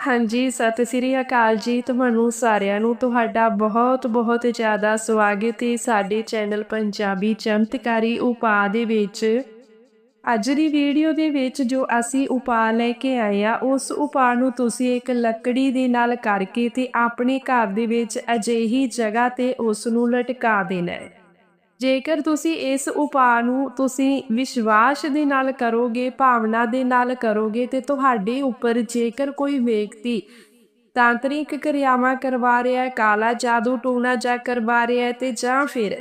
ਹਾਂਜੀ, ਸਤਿ ਸ੍ਰੀ ਅਕਾਲ ਜੀ ਤੁਹਾਨੂੰ ਸਾਰਿਆਂ ਨੂੰ। ਤੁਹਾਡਾ ਬਹੁਤ ਬਹੁਤ ਜ਼ਿਆਦਾ ਸਵਾਗਤ ਹੈ ਸਾਡੇ ਚੈਨਲ ਪੰਜਾਬੀ ਚਮਤਕਾਰੀ ਉਪਾਅ ਦੇ ਵਿੱਚ। ਅੱਜ ਦੀ ਵੀਡੀਓ ਦੇ ਵਿੱਚ ਜੋ ਅਸੀਂ ਉਪਾਅ ਲੈ ਕੇ ਆਏ ਆ, ਉਸ ਉਪਾਅ ਨੂੰ ਤੁਸੀਂ ਇੱਕ ਲੱਕੜੀ ਦੇ ਨਾਲ ਕਰਕੇ ਤੇ ਆਪਣੇ ਘਰ ਦੇ ਵਿੱਚ ਅਜਿਹੀ ਜਗ੍ਹਾ ਤੇ ਉਸ ਨੂੰ ਲਟਕਾ ਦੇਣਾ ਹੈ। ਜੇਕਰ ਤੁਸੀਂ ਇਸ ਉਪਾਅ ਨੂੰ ਤੁਸੀਂ ਵਿਸ਼ਵਾਸ ਦੇ ਨਾਲ ਕਰੋਗੇ, ਭਾਵਨਾ ਦੇ ਨਾਲ ਕਰੋਗੇ ਤੇ ਤੁਹਾਡੇ ਉੱਪਰ ਜੇਕਰ ਕੋਈ ਵਿਅਕਤੀ ਤਾਂਤਰਿਕ ਕਿਰਿਆਵਾਂ ਕਰਵਾ ਰਿਹਾ ਹੈ, ਕਾਲਾ ਜਾਦੂ, ਟੂਣਾ ਜਾ ਕਰਵਾ ਰਿਹਾ ਹੈ ਤੇ ਜਾਂ ਫਿਰ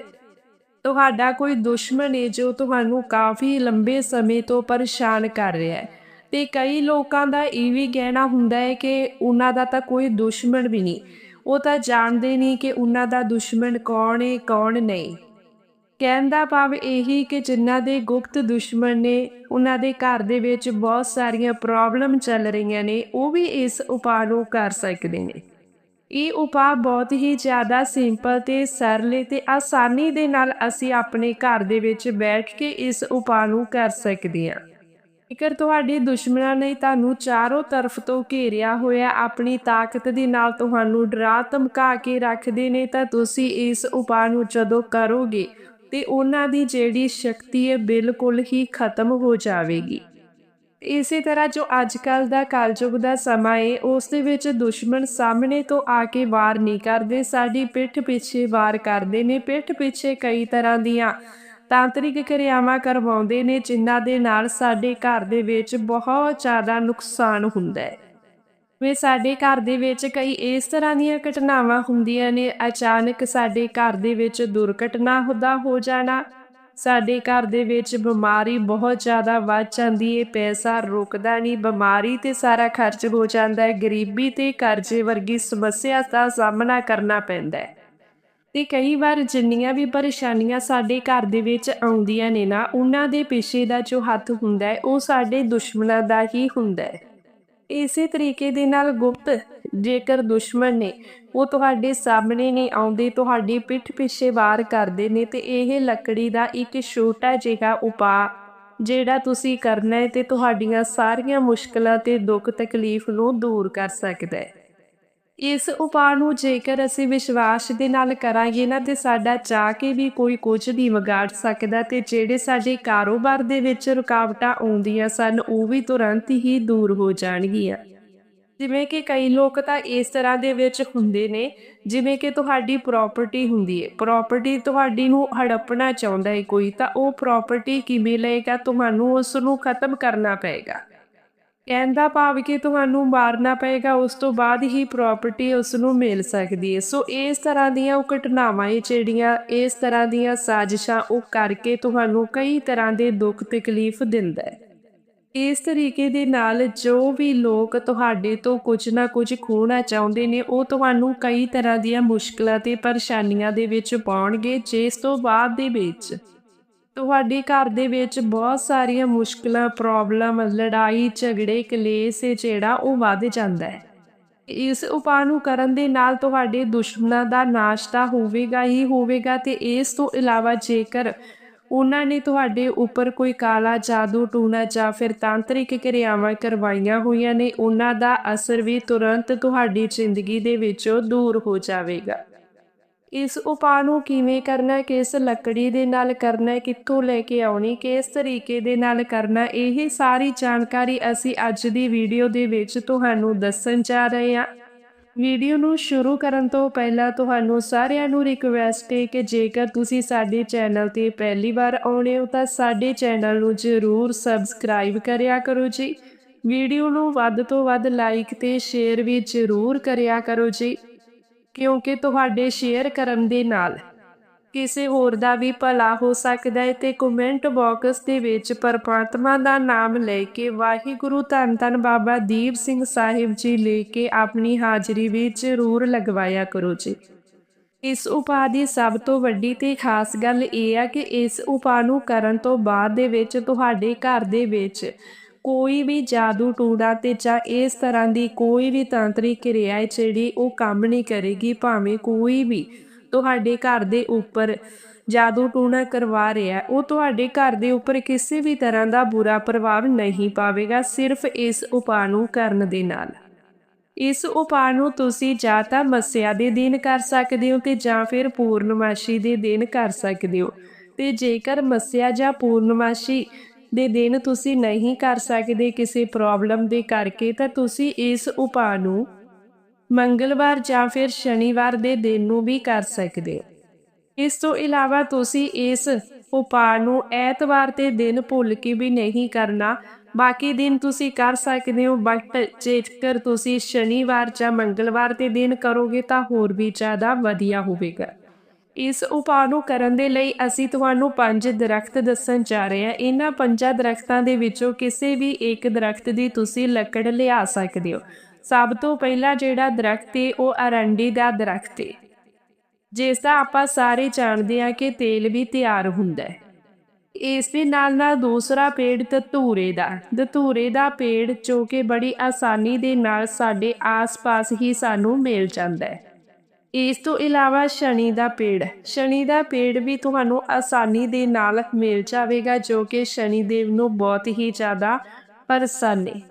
ਤੁਹਾਡਾ ਕੋਈ ਦੁਸ਼ਮਣ ਹੈ ਜੋ ਤੁਹਾਨੂੰ ਕਾਫੀ ਲੰਬੇ ਸਮੇਂ ਤੋਂ ਪਰੇਸ਼ਾਨ ਕਰ ਰਿਹਾ ਹੈ ਤੇ ਕਈ ਲੋਕਾਂ ਦਾ ਇਹ ਵੀ ਕਹਿਣਾ ਹੁੰਦਾ ਹੈ ਕਿ ਉਹਨਾਂ ਦਾ ਤਾਂ ਕੋਈ ਦੁਸ਼ਮਣ ਵੀ ਨਹੀਂ। ਉਹ ਤਾਂ ਜਾਣਦੇ ਨਹੀਂ ਕਿ ਉਹਨਾਂ ਦਾ ਦੁਸ਼ਮਣ ਕੌਣ ਹੈ, ਕੌਣ ਨਹੀਂ। ਕਹਿਣ ਦਾ ਭਾਵ ਇਹੀ ਕਿ ਜਿਨ੍ਹਾਂ ਦੇ ਗੁਪਤ ਦੁਸ਼ਮਣ ਨੇ, ਉਹਨਾਂ ਦੇ ਘਰ ਦੇ ਵਿੱਚ ਬਹੁਤ ਸਾਰੀਆਂ ਪ੍ਰੋਬਲਮ ਚੱਲ ਰਹੀਆਂ ਨੇ, ਉਹ ਵੀ ਇਸ ਉਪਾਅ ਨੂੰ ਕਰ ਸਕਦੇ ਨੇ। ਇਹ ਉਪਾਅ ਬਹੁਤ ਹੀ ਜ਼ਿਆਦਾ ਸਿੰਪਲ ਤੇ ਸਰਲ ਤੇ ਆਸਾਨੀ ਦੇ ਨਾਲ ਅਸੀਂ ਆਪਣੇ ਘਰ ਦੇ ਵਿੱਚ ਬੈਠ ਕੇ ਇਸ ਉਪਾਅ ਨੂੰ ਕਰ ਸਕਦੇ ਹਾਂ। ਜੇਕਰ ਤੁਹਾਡੇ ਦੁਸ਼ਮਣਾਂ ਨੇ ਤੁਹਾਨੂੰ ਚਾਰੋਂ ਤਰਫ ਤੋਂ ਘੇਰਿਆ ਹੋਇਆ ਆਪਣੀ ਤਾਕਤ ਦੇ ਨਾਲ ਤੁਹਾਨੂੰ ਡਰਾ ਧਮਕਾ ਕੇ ਰੱਖਦੇ ਨੇ, ਤਾਂ ਤੁਸੀਂ ਇਸ ਉਪਾਅ ਨੂੰ ਜਦੋਂ ਕਰੋਗੇ ਤੇ ਉਹਨਾਂ ਦੀ ਜਿਹੜੀ ਸ਼ਕਤੀ ਹੈ ਬਿਲਕੁਲ ਹੀ ਖਤਮ ਹੋ ਜਾਵੇਗੀ। ਇਸੇ ਤਰ੍ਹਾਂ ਜੋ ਅੱਜ ਕੱਲ ਦਾ ਕਲਯੁਗ ਦਾ ਸਮਾਂ ਏ, ਉਸ ਦੇ ਵਿੱਚ ਦੁਸ਼ਮਣ ਸਾਹਮਣੇ ਤੋਂ ਆ ਕੇ ਵਾਰ ਨਹੀਂ ਕਰਦੇ, ਸਾਡੀ ਪਿੱਠ ਪਿੱਛੇ ਵਾਰ ਕਰਦੇ ਨੇ ਪਿੱਠ ਪਿੱਛੇ ਕਈ ਤਰ੍ਹਾਂ ਦੀਆਂ ਤਾਂਤਰਿਕ ਕਿਰਿਆਵਾਂ ਕਰਵਾਉਂਦੇ ਨੇ, ਜਿਨ੍ਹਾਂ ਦੇ ਨਾਲ ਸਾਡੇ ਘਰ ਦੇ ਵਿੱਚ ਬਹੁਤ ਜ਼ਿਆਦਾ ਨੁਕਸਾਨ ਹੁੰਦਾ ਹੈ। ਵੇ ਸਾਡੇ ਘਰ ਦੇ ਵਿੱਚ ਕਈ ਇਸ ਤਰ੍ਹਾਂ ਦੀਆਂ ਘਟਨਾਵਾਂ ਹੁੰਦੀਆਂ ਨੇ, ਅਚਾਨਕ ਸਾਡੇ ਘਰ ਦੇ ਵਿੱਚ ਦੁਰਘਟਨਾ ਹੁੰਦਾ ਹੋ ਜਾਣਾ, ਸਾਡੇ ਘਰ ਦੇ ਵਿੱਚ ਬਿਮਾਰੀ ਬਹੁਤ ਜ਼ਿਆਦਾ ਵੱਧ ਜਾਂਦੀ ਹੈ ਪੈਸਾ ਰੁਕਦਾ ਨਹੀਂ, ਬਿਮਾਰੀ ਤੇ ਸਾਰਾ ਖਰਚ ਹੋ ਜਾਂਦਾ ਹੈ ਗਰੀਬੀ ਤੇ ਕਰਜ਼ੇ ਵਰਗੀ ਸਮੱਸਿਆ ਦਾ ਸਾਹਮਣਾ ਕਰਨਾ ਪੈਂਦਾ ਹੈ ਤੇ ਕਈ ਵਾਰ ਜਿੰਨੀਆਂ ਵੀ ਪਰੇਸ਼ਾਨੀਆਂ ਸਾਡੇ ਘਰ ਦੇ ਵਿੱਚ ਆਉਂਦੀਆਂ ਨੇ ਨਾ, ਉਹਨਾਂ ਦੇ ਪਿੱਛੇ ਦਾ ਜੋ ਹੱਥ ਹੁੰਦਾ ਹੈ ਉਹ ਸਾਡੇ ਦੁਸ਼ਮਣਾਂ ਦਾ ਹੀ ਹੁੰਦਾ ਹੈ ਇਸੇ ਤਰੀਕੇ ਦੇ ਨਾਲ ਗੁਪਤ ਜੇਕਰ ਦੁਸ਼ਮਣ ਨੇ, ਉਹ ਤੁਹਾਡੇ ਸਾਹਮਣੇ ਨਹੀਂ ਆਉਂਦੇ, ਤੁਹਾਡੀ ਪਿੱਠ ਪਿੱਛੇ ਵਾਰ ਕਰਦੇ ਨੇ, ਤੇ ਇਹ ਲੱਕੜੀ ਦਾ ਇੱਕ ਛੋਟਾ ਜਿਹਾ ਉਪਾਅ ਜਿਹੜਾ ਤੁਸੀਂ ਕਰਨਾ ਹੈ ਤੇ ਤੁਹਾਡੀਆਂ ਸਾਰੀਆਂ ਮੁਸ਼ਕਲਾਂ ਤੇ ਦੁੱਖ ਤਕਲੀਫ ਨੂੰ ਦੂਰ ਕਰ ਸਕਦਾ ਹੈ। ਇਸ ਉਪਾਅ ਨੂੰ ਜੇਕਰ ਅਸੀਂ ਵਿਸ਼ਵਾਸ ਦੇ ਨਾਲ ਕਰਾਂਗੇ ਨਾ ਤੇ ਸਾਡਾ ਚਾਹ ਕੇ ਵੀ ਕੋਈ ਕੁਝ ਨਹੀਂ ਵਿਗਾੜ ਸਕਦਾ ਤੇ ਜਿਹੜੇ ਸਾਡੇ ਕਾਰੋਬਾਰ ਦੇ ਵਿੱਚ ਰੁਕਾਵਟਾਂ ਆਉਂਦੀਆਂ ਸਨ, ਉਹ ਵੀ ਤੁਰੰਤ ਹੀ ਦੂਰ ਹੋ ਜਾਣਗੀਆਂ। ਜਿਵੇਂ ਕਿ ਕਈ ਲੋਕ ਤਾਂ ਇਸ ਤਰ੍ਹਾਂ ਦੇ ਵਿੱਚ ਹੁੰਦੇ ਨੇ, ਜਿਵੇਂ ਕਿ ਤੁਹਾਡੀ ਪ੍ਰਾਪਰਟੀ ਹੁੰਦੀ ਹੈ ਪ੍ਰਾਪਰਟੀ ਤੁਹਾਡੀ ਨੂੰ ਹੜੱਪਣਾ ਚਾਹੁੰਦਾ ਹੈ ਕੋਈ, ਤਾਂ ਉਹ ਪ੍ਰਾਪਰਟੀ ਕਿਵੇਂ ਲਏਗਾ? ਤੁਹਾਨੂੰ ਉਸ ਨੂੰ ਖਤਮ ਕਰਨਾ ਪਏਗਾ। ਕਹਿਣ ਦਾ ਭਾਵ ਕਿ ਤੁਹਾਨੂੰ ਮਾਰਨਾ ਪਏਗਾ, ਉਸ ਤੋਂ ਬਾਅਦ ਹੀ ਪ੍ਰਾਪਰਟੀ ਉਸ ਨੂੰ ਮਿਲ ਸਕਦੀ ਹੈ। ਸੋ ਇਸ ਤਰ੍ਹਾਂ ਦੀਆਂ ਉਹ ਘਟਨਾਵਾਂ ਇਹ ਜਿਹੜੀਆਂ, ਇਸ ਤਰ੍ਹਾਂ ਦੀਆਂ ਸਾਜ਼ਿਸ਼ਾਂ ਉਹ ਕਰਕੇ ਤੁਹਾਨੂੰ ਕਈ ਤਰ੍ਹਾਂ ਦੇ ਦੁੱਖ ਤਕਲੀਫ ਦਿੰਦਾ ਹੈ। ਇਸ ਤਰੀਕੇ ਦੇ ਨਾਲ ਜੋ ਵੀ ਲੋਕ ਤੁਹਾਡੇ ਤੋਂ ਕੁਝ ਨਾ ਕੁਝ ਖੋਣਾ ਚਾਹੁੰਦੇ ਨੇ, ਉਹ ਤੁਹਾਨੂੰ ਕਈ ਤਰ੍ਹਾਂ ਦੀਆਂ ਮੁਸ਼ਕਲਾਂ ਤੇ ਪਰੇਸ਼ਾਨੀਆਂ ਦੇ ਵਿੱਚ ਪਾਉਣਗੇ, ਜਿਸ ਤੋਂ ਬਾਅਦ ਦੇ ਵਿੱਚ। ਤੁਹਾਡੇ ਘਰ ਦੇ ਵਿੱਚ ਬਹੁਤ ਸਾਰੀਆਂ ਮੁਸ਼ਕਲਾਂ ਪ੍ਰੋਬਲਮ ਲੜਾਈ, ਝਗੜੇ, ਕਲੇਸ਼ ਜਿਹੜਾ ਉਹ ਵੱਧ ਜਾਂਦਾ ਹੈ। ਇਸ ਉਪਾਅ ਨੂੰ ਕਰਨ ਦੇ ਨਾਲ ਤੁਹਾਡੇ ਦੁਸ਼ਮਣਾਂ ਦਾ ਨਾਸ਼ ਤਾਂ ਹੋਵੇਗਾ ਹੀ ਹੋਵੇਗਾ ਤੇ ਇਸ ਤੋਂ ਇਲਾਵਾ ਜੇਕਰ ਉਹਨਾਂ ਨੇ ਤੁਹਾਡੇ ਉੱਪਰ ਕੋਈ ਕਾਲਾ ਜਾਦੂ ਟੂਣਾ ਜਾਂ ਫਿਰ ਤਾਂਤਰਿਕ ਕਿਰਿਆਵਾਂ ਕਰਵਾਈਆਂ ਹੋਈਆਂ ਨੇ, ਉਹਨਾਂ ਦਾ ਅਸਰ ਵੀ ਤੁਰੰਤ ਤੁਹਾਡੀ ਜ਼ਿੰਦਗੀ ਦੇ ਵਿੱਚੋਂ ਦੂਰ ਹੋ ਜਾਵੇਗਾ। ਇਸ ਉਪਾਅ ਨੂੰ ਕਿਵੇਂ ਕਰਨਾ, ਕਿਸ ਲੱਕੜੀ ਦੇ ਨਾਲ ਕਰਨਾ, ਕਿੱਥੋਂ ਲੈ ਕੇ ਆਉਣੀ, ਕਿਸ ਤਰੀਕੇ ਦੇ ਨਾਲ ਕਰਨਾ, ਇਹ ਸਾਰੀ ਜਾਣਕਾਰੀ ਅਸੀਂ ਅੱਜ ਦੀ ਵੀਡੀਓ ਦੇ ਵਿੱਚ ਤੁਹਾਨੂੰ ਦੱਸਣ ਜਾ ਰਹੇ ਹਾਂ। ਵੀਡੀਓ ਨੂੰ ਸ਼ੁਰੂ ਕਰਨ ਤੋਂ ਪਹਿਲਾਂ ਤੁਹਾਨੂੰ ਸਾਰਿਆਂ ਨੂੰ ਰਿਕਵੈਸਟ ਹੈ ਕਿ ਜੇਕਰ ਤੁਸੀਂ ਸਾਡੇ ਚੈਨਲ ਤੇ ਪਹਿਲੀ ਵਾਰ ਆਉਣੇ ਹੋ ਤਾਂ ਸਾਡੇ ਚੈਨਲ ਨੂੰ ਜ਼ਰੂਰ ਸਬਸਕ੍ਰਾਈਬ ਕਰਿਆ ਕਰੋ ਜੀ। ਵੀਡੀਓ ਨੂੰ ਵੱਧ ਤੋਂ ਵੱਧ ਲਾਈਕ ਤੇ ਸ਼ੇਅਰ ਵੀ ਜ਼ਰੂਰ ਕਰਿਆ ਕਰੋ ਜੀ। ਕਿਉਂਕਿ ਤੁਹਾਡੇ ਸ਼ੇਅਰ ਕਰਨ ਦੇ ਨਾਲ ਕਿਸੇ ਹੋਰ ਦਾ ਵੀ ਭਲਾ ਹੋ ਸਕਦਾ ਹੈ ਤੇ ਕਮੈਂਟ ਬਾਕਸ ਦੇ ਵਿੱਚ ਪਰਮਾਤਮਾ ਦਾ ਨਾਮ ਲੈ ਕੇ ਵਾਹਿਗੁਰੂ ਧੰਨ ਧੰਨ ਬਾਬਾ ਦੀਪ ਸਿੰਘ ਸਾਹਿਬ ਜੀ ਲੈ ਕੇ ਆਪਣੀ ਹਾਜ਼ਰੀ ਵਿੱਚ ਜ਼ਰੂਰ ਲਗਵਾਇਆ ਕਰੋ ਜੀ। ਇਸ ਉਪਾਅ ਦੀ ਸਭ ਤੋਂ ਵੱਡੀ ਤੇ ਖਾਸ ਗੱਲ ਇਹ ਆ ਕਿ ਇਸ ਉਪਾਅ ਨੂੰ ਕਰਨ ਤੋਂ ਬਾਅਦ ਦੇ ਵਿੱਚ ਤੁਹਾਡੇ ਘਰ ਦੇ ਵਿੱਚ ਕੋਈ ਵੀ ਜਾਦੂ ਟੂਣਾ ਤੇ ਜਾਂ ਇਸ ਤਰ੍ਹਾਂ ਦੀ ਕੋਈ ਵੀ ਤਾਂਤਰਿਕ ਕਿਰਿਆ ਜਿਹੜੀ ਉਹ ਕੰਮ ਨਹੀਂ ਕਰੇਗੀ, ਭਾਵੇਂ ਕੋਈ ਵੀ ਤੁਹਾਡੇ ਘਰ ਦੇ ਉੱਪਰ ਜਾਦੂ ਟੂਣਾ ਕਰਵਾ ਰਿਹਾ ਉਹ ਤੁਹਾਡੇ ਘਰ ਦੇ ਉੱਪਰ ਕਿਸੇ ਵੀ ਤਰ੍ਹਾਂ ਦਾ ਬੁਰਾ ਪ੍ਰਭਾਵ ਨਹੀਂ ਪਾਵੇਗਾ, ਸਿਰਫ ਇਸ ਉਪਾਅ ਨੂੰ ਕਰਨ ਦੇ ਨਾਲ। ਇਸ ਉਪਾਅ ਨੂੰ ਤੁਸੀਂ ਜਾਂ ਤਾਂ ਮੱਸਿਆ ਦੇ ਦਿਨ ਕਰ ਸਕਦੇ ਹੋ ਤੇ ਜਾਂ ਫਿਰ ਪੂਰਨਮਾਸ਼ੀ ਦੇ ਦਿਨ ਕਰ ਸਕਦੇ ਹੋ। ਤੇ ਜੇਕਰ ਮੱਸਿਆ ਜਾਂ ਪੂਰਨਮਾਸ਼ੀ ਦੇ ਦਿਨ ਤੁਸੀਂ ਨਹੀਂ ਕਰ ਸਕਦੇ ਕਿਸੇ ਪ੍ਰੋਬਲਮ ਦੇ ਕਰਕੇ, ਤਾਂ ਤੁਸੀਂ ਇਸ ਉਪਾਅ ਨੂੰ ਮੰਗਲਵਾਰ ਜਾਂ ਫਿਰ ਸ਼ਨੀਵਾਰ ਦੇ ਦਿਨ ਨੂੰ ਵੀ ਕਰ ਸਕਦੇ ਹੋ। ਇਸ ਤੋਂ ਇਲਾਵਾ ਤੁਸੀਂ ਇਸ ਉਪਾਅ ਨੂੰ ਐਤਵਾਰ ਦੇ ਦਿਨ ਭੁੱਲ ਕੇ ਵੀ ਨਹੀਂ ਕਰਨਾ। ਬਾਕੀ ਦਿਨ ਤੁਸੀਂ ਕਰ ਸਕਦੇ ਹੋ ਬਟ ਜੇਕਰ ਤੁਸੀਂ ਸ਼ਨੀਵਾਰ ਜਾਂ ਮੰਗਲਵਾਰ ਦੇ ਦਿਨ ਕਰੋਗੇ ਤਾਂ ਹੋਰ ਵੀ ਜ਼ਿਆਦਾ ਵਧੀਆ ਹੋਵੇਗਾ। ਇਸ ਉਪਾਅ ਨੂੰ ਕਰਨ ਦੇ ਲਈ ਅਸੀਂ ਤੁਹਾਨੂੰ ਪੰਜ ਦਰਖਤ ਦੱਸਣ ਜਾ ਰਹੇ ਹਾਂ। ਇਹਨਾਂ ਪੰਜਾਂ ਦਰਖਤਾਂ ਦੇ ਵਿੱਚੋਂ ਕਿਸੇ ਵੀ ਇੱਕ ਦਰਖਤ ਦੀ ਤੁਸੀਂ ਲੱਕੜ ਲਿਆ ਸਕਦੇ ਹੋ। ਸਭ ਤੋਂ ਪਹਿਲਾ ਜਿਹੜਾ ਦਰਖਤ ਹੈ ਉਹ ਅਰੰਡੀ ਦਾ ਦਰਖਤ ਹੈ ਜਿਸ ਦਾ ਆਪਾਂ ਸਾਰੇ ਜਾਣਦੇ ਹਾਂ ਕਿ ਤੇਲ ਵੀ ਤਿਆਰ ਹੁੰਦਾ ਹੈ। ਇਸ ਦੇ ਨਾਲ ਨਾਲ ਦੂਸਰਾ ਪੇੜ ਧਤੂਰੇ ਦਾ। ਧਤੂਰੇ ਦਾ ਪੇੜ ਜੋ ਕਿ ਬੜੀ ਆਸਾਨੀ ਦੇ ਨਾਲ ਸਾਡੇ ਆਸ-ਪਾਸ ਹੀ ਸਾਨੂੰ ਮਿਲ ਜਾਂਦਾ ਹੈ। ਇਸ ਤੋਂ ਇਲਾਵਾ ਸ਼ਨੀ ਦਾ ਪੇੜ। ਸ਼ਨੀ ਦਾ ਪੇੜ ਵੀ ਤੁਹਾਨੂੰ ਆਸਾਨੀ ਦੇ ਨਾਲ ਮਿਲ ਜਾਵੇਗਾ, ਜੋ ਕਿ ਸ਼ਨੀ ਦੇਵ ਨੂੰ ਬਹੁਤ ਹੀ ਜ਼ਿਆਦਾ ਪ੍ਰਸੰਨ ਹੈ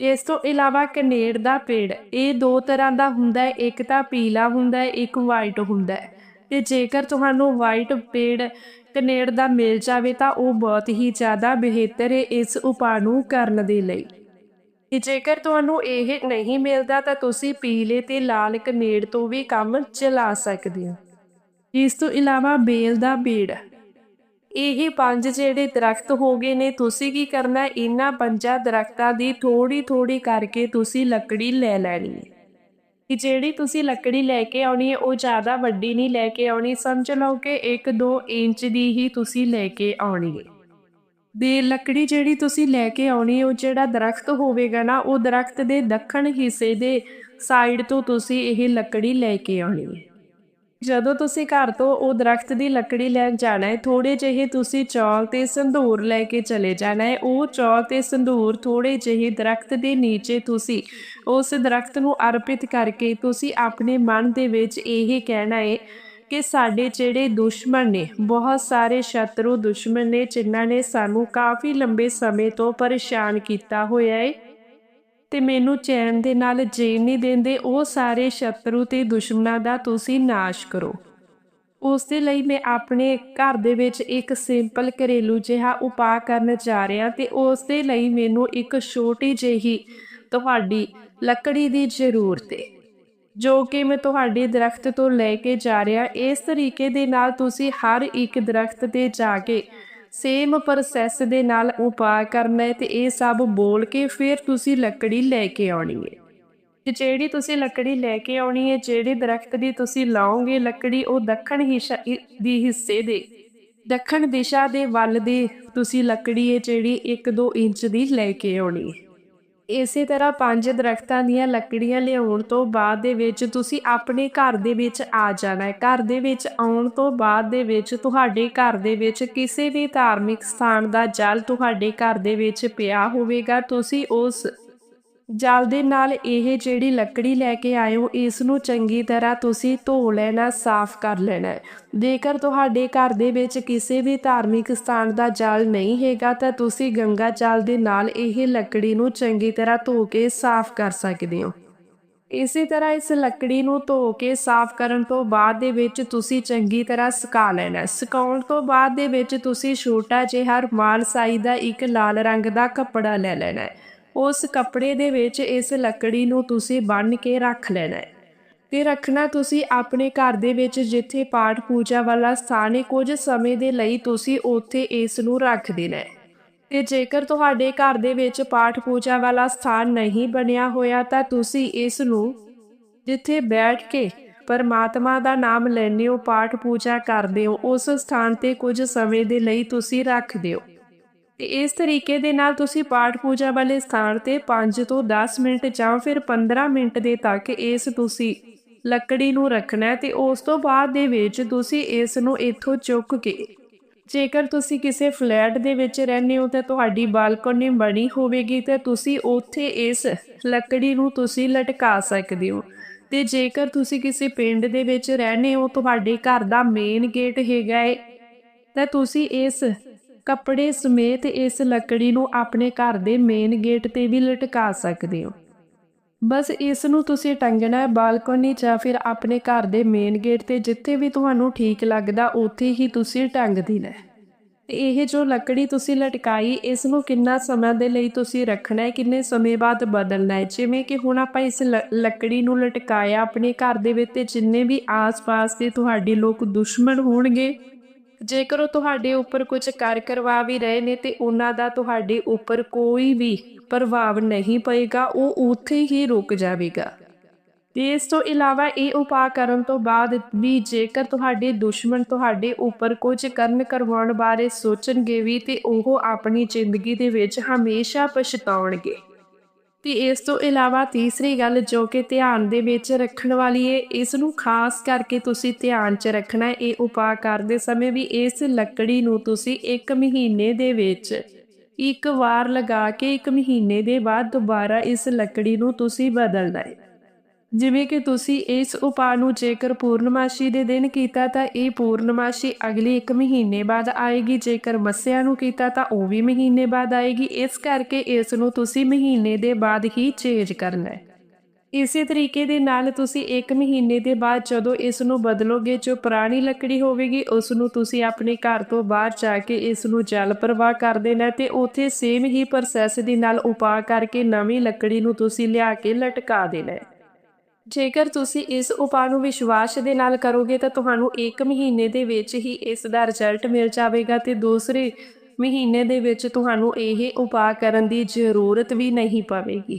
ਇਸ ਤੋਂ ਇਲਾਵਾ ਕਨੇੜ ਦਾ ਪੇੜ। ਇਹ ਦੋ ਤਰ੍ਹਾਂ ਦਾ ਹੁੰਦਾ ਹੈ ਇੱਕ ਤਾਂ ਪੀਲਾ ਹੁੰਦਾ ਹੈ ਇੱਕ ਵਾਈਟ ਹੁੰਦਾ ਹੈ ਤੇ ਜੇਕਰ ਤੁਹਾਨੂੰ ਵਾਈਟ ਪੇੜ ਕਨੇੜ ਦਾ ਮਿਲ ਜਾਵੇ ਤਾਂ ਉਹ ਬਹੁਤ ਹੀ ਜ਼ਿਆਦਾ ਬਿਹਤਰ ਹੈ ਇਸ ਉਪਾਅ ਨੂੰ ਕਰਨ ਦੇ ਲਈ। ਜੇਕਰ ਤੁਹਾਨੂੰ ਇਹ ਨਹੀਂ ਮਿਲਦਾ ਤਾਂ ਤੁਸੀਂ ਪੀਲੇ ਤੇ ਲਾਲ ਕਨੇੜ ਤੋਂ ਵੀ ਕੰਮ ਚਲਾ ਸਕਦੇ ਹੋ। ਇਸ ਤੋਂ ਇਲਾਵਾ ਬੇਲ ਦਾ ਪੇੜ ਇਹ ਪੰਜ ਜਿਹੜੇ ਦਰਖਤ ਹੋ ਗਏ ਨੇ, ਤੁਸੀਂ ਕੀ ਕਰਨਾ? ਇਹਨਾਂ ਪੰਜਾਂ ਦਰਖਤਾਂ ਦੀ ਥੋੜੀ ਥੋੜੀ ਕਰਕੇ ਤੁਸੀਂ ਲੱਕੜੀ ਲੈ ਲੈਣੀ ਹੈ। ਕਿ ਜਿਹੜੀ ਤੁਸੀਂ ਲੱਕੜੀ ਲੈ ਕੇ ਆਉਣੀ ਹੈ, ਉਹ ਜ਼ਿਆਦਾ ਵੱਡੀ ਨਹੀਂ ਲੈ ਕੇ ਆਉਣੀ। ਸਮਝ ਲਓ ਕਿ 1-2 ਇੰਚ ਦੀ ਹੀ ਤੁਸੀਂ ਲੈ ਕੇ ਆਉਣੀ ਹੈ। ਦੇ ਲੱਕੜੀ ਜਿਹੜੀ ਤੁਸੀਂ ਲੈ ਕੇ ਆਉਣੀ ਉਹ ਜਿਹੜਾ ਦਰਖਤ ਹੋਵੇਗਾ ਨਾ, ਉਹ ਦਰਖਤ ਦੇ ਦੱਖਣ ਹਿੱਸੇ ਦੇ ਸਾਈਡ ਤੋਂ ਤੁਸੀਂ ਇਹ ਲੱਕੜੀ ਲੈ ਕੇ ਆਉਣੀ ਹੈ। ਜਦੋਂ ਤੁਸੀਂ ਘਰ ਤੋਂ ਉਹ ਦਰਖਤ ਦੀ ਲੱਕੜੀ ਲੈ ਜਾਣਾ ਹੈ ਥੋੜੇ ਜਿਹੇ ਤੁਸੀਂ ਚੌਲ ਤੇ ਸੰਧੂਰ ਲੈ ਕੇ ਚਲੇ ਜਾਣਾ ਹੈ। ਉਹ ਚੌਲ ਤੇ ਸੰਧੂਰ ਥੋੜੇ ਜਿਹੇ ਦਰਖਤ ਦੇ ਨੀਚੇ ਤੁਸੀਂ ਉਸ ਦਰਖਤ ਨੂੰ ਅਰਪਿਤ ਕਰਕੇ ਤੁਸੀਂ ਆਪਣੇ ਮਨ ਦੇ ਵਿੱਚ ਇਹ ਕਹਿਣਾ ਹੈ ਕਿ ਸਾਡੇ ਜਿਹੜੇ ਦੁਸ਼ਮਣ ਨੇ, ਬਹੁਤ ਸਾਰੇ ਸ਼ਤਰੂ ਦੁਸ਼ਮਣ ਨੇ, ਜਿਨ੍ਹਾਂ ਨੇ ਸਾਨੂੰ ਕਾਫੀ ਲੰਬੇ ਸਮੇਂ ਤੋਂ ਪਰੇਸ਼ਾਨ ਕੀਤਾ ਹੋਇਆ ਹੈ ਤੇ ਮੈਨੂੰ ਚੈਨ ਦੇ ਨਾਲ ਜੀਣ ਨਹੀਂ ਦਿੰਦੇ, ਉਹ ਸਾਰੇ ਸ਼ਤਰੂ ਤੇ ਦੁਸ਼ਮਣਾਂ ਦਾ ਤੁਸੀਂ ਨਾਸ਼ ਕਰੋ। ਉਸ ਦੇ ਲਈ ਮੈਂ ਆਪਣੇ ਘਰ ਦੇ ਵਿੱਚ ਇੱਕ ਸਿੰਪਲ ਘਰੇਲੂ ਜਿਹਾ ਉਪਾਅ ਕਰਨ ਜਾ ਰਿਹਾ ਤੇ ਉਸ ਦੇ ਲਈ ਮੈਨੂੰ ਇੱਕ ਛੋਟੀ ਜਿਹੀ ਤੁਹਾਡੀ ਲੱਕੜੀ ਦੀ ਜ਼ਰੂਰਤ ਹੈ ਜੋ ਕਿ ਮੈਂ ਤੁਹਾਡੇ ਦਰਖਤ ਤੋਂ ਲੈ ਕੇ ਜਾ ਰਿਹਾ, ਇਸ ਤਰੀਕੇ ਦੇ ਨਾਲ ਤੁਸੀਂ ਹਰ ਇੱਕ ਦਰਖਤ ਤੇ ਜਾ ਕੇ ਸੇਮ ਪ੍ਰੋਸੈਸ ਦੇ ਨਾਲ ਉਪਾਅ ਕਰਨਾ ਹੈ ਤੇ ਇਹ ਸਭ ਬੋਲ ਕੇ ਫਿਰ ਤੁਸੀਂ ਲੱਕੜੀ ਲੈ ਕੇ ਆਉਣੀ ਹੈ। ਤੇ ਜਿਹੜੀ ਤੁਸੀਂ ਲੱਕੜੀ ਲੈ ਕੇ ਆਉਣੀ ਹੈ, ਜਿਹੜੇ ਦਰਖਤ ਦੀ ਤੁਸੀਂ ਲਾਓਗੇ, ਲੱਕੜੀ ਉਹ ਦੱਖਣ ਦੀ ਹਿੱਸੇ ਦੇ, ਦੱਖਣ ਦਿਸ਼ਾ ਦੇ ਵੱਲ ਦੀ ਤੁਸੀਂ ਲੱਕੜੀ ਹੈ, ਜਿਹੜੀ 1-2 ਇੰਚ ਦੀ ਲੈ ਕੇ ਆਉਣੀ ਹੈ। ਇਸੇ ਤਰ੍ਹਾਂ ਪੰਜ ਦਰਖਤਾਂ ਦੀਆਂ ਲੱਕੜੀਆਂ ਲਿਆਉਣ ਤੋਂ ਬਾਅਦ ਦੇ ਵਿੱਚ ਤੁਸੀਂ ਆਪਣੇ ਘਰ ਦੇ ਵਿੱਚ ਆ ਜਾਣਾ ਹੈ। ਘਰ ਦੇ ਵਿੱਚ ਆਉਣ ਤੋਂ ਬਾਅਦ ਦੇ ਵਿੱਚ ਤੁਹਾਡੇ ਘਰ ਦੇ ਵਿੱਚ ਕਿਸੇ ਵੀ ਧਾਰਮਿਕ ਸਥਾਨ ਦਾ ਜਲ ਤੁਹਾਡੇ ਘਰ ਦੇ ਵਿੱਚ ਪਿਆ ਹੋਵੇਗਾ। ਤੁਸੀਂ ਉਸ ਜਲ ਦੇ ਨਾਲ ਇਹ ਜਿਹੜੀ ਲੱਕੜੀ ਲੈ ਕੇ ਆਏ ਹੋ ਇਸ ਨੂੰ ਚੰਗੀ ਤਰ੍ਹਾਂ ਤੁਸੀਂ ਧੋ ਲੈਣਾ, ਸਾਫ਼ ਕਰ ਲੈਣਾ ਜੇਕਰ ਤੁਹਾਡੇ ਘਰ ਦੇ ਵਿੱਚ ਕਿਸੇ ਵੀ ਧਾਰਮਿਕ ਸਥਾਨ ਦਾ ਜਲ ਨਹੀਂ ਹੈਗਾ, ਤਾਂ ਤੁਸੀਂ ਗੰਗਾ ਜਲ ਦੇ ਨਾਲ ਇਹ ਲੱਕੜੀ ਨੂੰ ਚੰਗੀ ਤਰ੍ਹਾਂ ਧੋ ਕੇ ਸਾਫ਼ ਕਰ ਸਕਦੇ ਹੋ। ਇਸੇ ਤਰ੍ਹਾਂ ਇਸ ਲੱਕੜੀ ਨੂੰ ਧੋ ਕੇ ਸਾਫ਼ ਕਰਨ ਤੋਂ ਬਾਅਦ ਦੇ ਵਿੱਚ ਤੁਸੀਂ ਚੰਗੀ ਤਰ੍ਹਾਂ ਸੁਕਾ ਲੈਣਾ ਸੁਕਾਉਣ ਤੋਂ ਬਾਅਦ ਦੇ ਵਿੱਚ ਤੁਸੀਂ ਛੋਟਾ ਜਿਹਾ ਰੁਮਾਲ ਸਾਈ ਦਾ ਇੱਕ ਲਾਲ ਰੰਗ ਦਾ ਕੱਪੜਾ ਲੈ ਲੈਣਾ ਹੈ। ਉਸ ਕੱਪੜੇ ਦੇ ਵਿੱਚ ਇਸ ਲੱਕੜੀ ਨੂੰ ਤੁਸੀਂ ਬੰਨ ਕੇ ਰੱਖ ਲੈਣਾ ਹੈ। ਤੇ ਰੱਖਣਾ ਤੁਸੀਂ ਆਪਣੇ ਘਰ ਦੇ ਵਿੱਚ ਜਿੱਥੇ ਪਾਠ ਪੂਜਾ ਵਾਲਾ ਸਥਾਨ ਹੈ, ਕੁਝ ਸਮੇਂ ਦੇ ਲਈ ਤੁਸੀਂ ਉੱਥੇ ਇਸ ਨੂੰ ਰੱਖ ਦੇਣਾ ਹੈ। ਤੇ ਜੇਕਰ ਤੁਹਾਡੇ ਘਰ ਦੇ ਵਿੱਚ ਪਾਠ ਪੂਜਾ ਵਾਲਾ ਸਥਾਨ ਨਹੀਂ ਬਣਿਆ ਹੋਇਆ ਤਾਂ ਤੁਸੀਂ ਇਸ ਨੂੰ ਜਿੱਥੇ ਬੈਠ ਕੇ ਪਰਮਾਤਮਾ ਦਾ ਨਾਮ ਲੈਣੇ ਹੋ, ਪਾਠ ਪੂਜਾ ਕਰਦੇ ਹੋ, ਉਸ ਸਥਾਨ ਤੇ ਕੁਝ ਸਮੇਂ ਦੇ ਲਈ ਤੁਸੀਂ ਰੱਖ ਦਿਓ। ਤੇ ਇਸ ਤਰੀਕੇ ਦੇ ਨਾਲ ਤੁਸੀਂ ਪਾਠ ਪੂਜਾ ਵਾਲੇ ਸਥਾਨ ਤੇ 5 ਤੋਂ 10 ਮਿੰਟ ਜਾਂ ਫਿਰ 15 ਮਿੰਟ ਦੇ ਤੱਕ ਇਸ ਤੁਸੀਂ ਲੱਕੜੀ ਨੂੰ ਰੱਖਣਾ ਤੇ ਉਸ ਤੋਂ ਬਾਅਦ ਦੇ ਵਿੱਚ ਤੁਸੀਂ ਇਸ ਨੂੰ ਇੱਥੋਂ ਚੁੱਕ ਕੇ ਜੇਕਰ ਤੁਸੀਂ ਕਿਸੇ ਫਲੈਟ ਦੇ ਵਿੱਚ ਰਹਿੰਦੇ ਹੋ ਤਾਂ ਤੁਹਾਡੀ ਬਾਲਕੋਨੀ ਬਣੀ ਹੋਵੇਗੀ ਤੇ ਤੁਸੀਂ ਉੱਥੇ ਇਸ ਲੱਕੜੀ ਨੂੰ ਤੁਸੀਂ ਲਟਕਾ ਸਕਦੇ ਹੋ। ਤੇ ਜੇਕਰ ਤੁਸੀਂ ਕਿਸੇ ਪਿੰਡ ਦੇ ਵਿੱਚ ਰਹਿੰਦੇ ਹੋ, ਤੁਹਾਡੇ ਘਰ ਦਾ ਮੇਨ ਗੇਟ ਹੈਗਾ ਹੈ ਤਾਂ ਤੁਸੀਂ ਇਸ ਕੱਪੜੇ ਸਮੇਤ ਇਸ ਲੱਕੜੀ ਨੂੰ ਆਪਣੇ ਘਰ ਦੇ ਮੇਨ ਗੇਟ ਤੇ ਵੀ ਲਟਕਾ ਸਕਦੇ ਹੋ। ਬਸ ਇਸ ਨੂੰ ਤੁਸੀਂ ਟੰਗਣਾ ਹੈ ਬਾਲਕੋਨੀ ਜਾਂ ਫਿਰ ਆਪਣੇ ਘਰ ਦੇ ਮੇਨ ਗੇਟ ਤੇ ਜਿੱਥੇ ਵੀ ਤੁਹਾਨੂੰ ਠੀਕ ਲੱਗਦਾ ਉੱਥੇ ਹੀ ਤੁਸੀਂ ਟੰਗ ਦੇਣਾ ਹੈ। ਇਹ ਜੋ ਲੱਕੜੀ ਤੁਸੀਂ ਲਟਕਾਈ, ਇਸ ਨੂੰ ਕਿੰਨਾ ਸਮਾਂ ਦੇ ਲਈ ਤੁਸੀਂ ਰੱਖਣਾ ਹੈ, ਕਿੰਨੇ ਸਮੇਂ ਬਾਅਦ ਬਦਲਣਾ ਹੈ? ਜਿਵੇਂ ਕਿ ਹੁਣ ਆਪਾਂ ਇਸ ਲੱਕੜੀ ਨੂੰ ਲਟਕਾਇਆ, ਆਪਣੇ ਘਰ ਦੇ ਵਿੱਚ ਤੇ ਜਿੰਨੇ ਵੀ ਆਸ-ਪਾਸ ਦੇ ਤੁਹਾਡੇ ਲੋਕ ਦੁਸ਼ਮਣ ਹੋਣਗੇ ਜੇਕਰ ਉਹ ਤੁਹਾਡੇ ਉੱਪਰ ਕੁਝ ਕਰ ਕਰਵਾ ਵੀ ਰਹੇ ਨੇ ਤੇ ਉਹਨਾਂ ਦਾ ਤੁਹਾਡੇ ਉੱਪਰ ਕੋਈ ਵੀ ਪ੍ਰਭਾਵ ਨਹੀਂ ਪਏਗਾ, ਉਹ ਉੱਥੇ ਹੀ ਰੁਕ ਜਾਵੇਗਾ। ਤੇ ਇਸ ਤੋਂ ਇਲਾਵਾ ਇਹ ਉਪਾਅ ਕਰਨ ਤੋਂ ਬਾਅਦ ਵੀ ਜੇਕਰ ਤੁਹਾਡੇ ਦੁਸ਼ਮਣ ਤੁਹਾਡੇ ਉੱਪਰ ਕੁਝ ਕਰਨ ਕਰਵਾਉਣ ਬਾਰੇ ਸੋਚਣਗੇ ਵੀ ਤੇ ਉਹ ਆਪਣੀ ਜ਼ਿੰਦਗੀ ਦੇ ਵਿੱਚ ਹਮੇਸ਼ਾ ਪਛਤਾਉਣਗੇ। ਤੇ ਇਸ ਤੋਂ ਇਲਾਵਾ ਤੀਸਰੀ ਗੱਲ ਜੋ ਕਿ ਧਿਆਨ ਦੇ ਵਿੱਚ ਰੱਖਣ ਵਾਲੀ ਹੈ ਇਸ ਨੂੰ ਖਾਸ ਕਰਕੇ ਤੁਸੀਂ ਧਿਆਨ 'ਚ ਰੱਖਣਾ ਹੈ ਇਹ ਉਪਾਅ ਕਰਦੇ ਸਮੇਂ ਵੀ ਇਸ ਲੱਕੜੀ ਨੂੰ ਤੁਸੀਂ 1 ਮਹੀਨੇ ਦੇ ਵਿੱਚ ਇੱਕ ਵਾਰ ਲਗਾ ਕੇ 1 ਮਹੀਨੇ ਦੇ ਬਾਅਦ ਦੁਬਾਰਾ ਇਸ ਲੱਕੜੀ ਨੂੰ ਤੁਸੀਂ ਬਦਲਣਾ ਹੈ ਜਿਵੇਂ ਕਿ ਤੁਸੀਂ ਇਸ ਉਪਾਅ ਨੂੰ ਜੇਕਰ ਪੂਰਨਮਾਸ਼ੀ ਦੇ ਦਿਨ ਕੀਤਾ ਤਾਂ ਇਹ ਪੂਰਨਮਾਸ਼ੀ ਅਗਲੇ 1 ਮਹੀਨੇ ਬਾਅਦ ਆਏਗੀ, ਜੇਕਰ ਮੱਸਿਆ ਨੂੰ ਕੀਤਾ ਤਾਂ ਉਹ ਵੀ ਮਹੀਨੇ ਬਾਅਦ ਆਏਗੀ। ਇਸ ਕਰਕੇ ਇਸ ਨੂੰ ਤੁਸੀਂ ਮਹੀਨੇ ਦੇ ਬਾਅਦ ਹੀ ਚੇਂਜ ਕਰਨਾ ਹੈ। ਇਸੇ ਤਰੀਕੇ ਦੇ ਨਾਲ ਤੁਸੀਂ 1 ਮਹੀਨੇ ਦੇ ਬਾਅਦ ਜਦੋਂ ਇਸ ਨੂੰ ਬਦਲੋਗੇ, ਜੋ ਪੁਰਾਣੀ ਲੱਕੜੀ ਹੋਵੇਗੀ, ਉਸ ਨੂੰ ਤੁਸੀਂ ਆਪਣੇ ਘਰ ਤੋਂ ਬਾਹਰ ਜਾ ਕੇ ਇਸ ਨੂੰ ਜਲ ਪ੍ਰਵਾਹ ਕਰ ਦੇਣਾ ਹੈ ਤੇ ਉੱਥੇ ਸੇਮ ਹੀ ਪ੍ਰੋਸੈਸ ਦੇ ਨਾਲ ਉਪਾਅ ਕਰਕੇ ਨਵੀਂ ਲੱਕੜੀ ਨੂੰ ਤੁਸੀਂ ਲਿਆ ਕੇ ਲਟਕਾ ਦੇਣਾ ਜੇਕਰ ਤੁਸੀਂ ਇਸ ਉਪਾਅ ਨੂੰ ਵਿਸ਼ਵਾਸ ਦੇ ਨਾਲ ਕਰੋਗੇ ਤਾਂ ਤੁਹਾਨੂੰ 1 ਮਹੀਨੇ ਦੇ ਵਿੱਚ ਹੀ ਇਸ ਦਾ ਰਿਜ਼ਲਟ ਮਿਲ ਜਾਵੇਗਾ ਤੇ ਦੂਸਰੇ ਮਹੀਨੇ ਦੇ ਵਿੱਚ ਤੁਹਾਨੂੰ ਇਹ ਉਪਾਅ ਕਰਨ ਦੀ ਜ਼ਰੂਰਤ ਵੀ ਨਹੀਂ ਪਵੇਗੀ।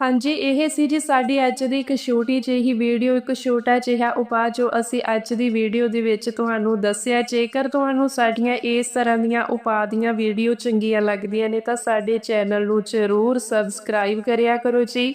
ਹਾਂਜੀ, ਇਹ ਸੀ ਜੀ ਸਾਡੀ ਅੱਜ ਦੀ ਇੱਕ ਛੋਟੀ ਜਿਹੀ ਵੀਡੀਓ, ਇੱਕ ਛੋਟਾ ਜਿਹਾ ਉਪਾਅ ਜੋ ਅਸੀਂ ਅੱਜ ਦੀ ਵੀਡੀਓ ਦੇ ਵਿੱਚ ਤੁਹਾਨੂੰ ਦੱਸਿਆ। ਜੇਕਰ ਤੁਹਾਨੂੰ ਸਾਡੀਆਂ ਇਸ ਤਰ੍ਹਾਂ ਦੀਆਂ ਉਪਾਅ ਦੀਆਂ ਵੀਡੀਓ ਚੰਗੀਆਂ ਲੱਗਦੀਆਂ ਨੇ ਤਾਂ ਸਾਡੇ ਚੈਨਲ ਨੂੰ ਜ਼ਰੂਰ ਸਬਸਕ੍ਰਾਈਬ ਕਰਿਆ ਕਰੋ ਜੀ।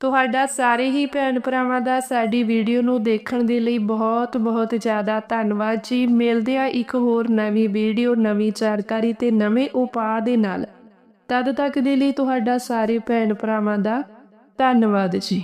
ਤੁਹਾਡਾ ਸਾਰੇ ਹੀ ਭੈਣ ਭਰਾਵਾਂ ਦਾ ਸਾਡੀ ਵੀਡੀਓ ਨੂੰ ਦੇਖਣ ਦੇ ਲਈ ਬਹੁਤ ਬਹੁਤ ਜ਼ਿਆਦਾ ਧੰਨਵਾਦ ਜੀ। ਮਿਲਦੇ ਆ ਇੱਕ ਹੋਰ ਨਵੀਂ ਵੀਡੀਓ, ਨਵੀਂ ਜਾਣਕਾਰੀ ਤੇ ਨਵੇਂ ਉਪਾਅ ਦੇ ਨਾਲ। ਤਦ ਤੱਕ ਦੇ ਲਈ ਤੁਹਾਡਾ ਸਾਰੇ ਭੈਣ ਭਰਾਵਾਂ ਦਾ ਧੰਨਵਾਦ ਜੀ।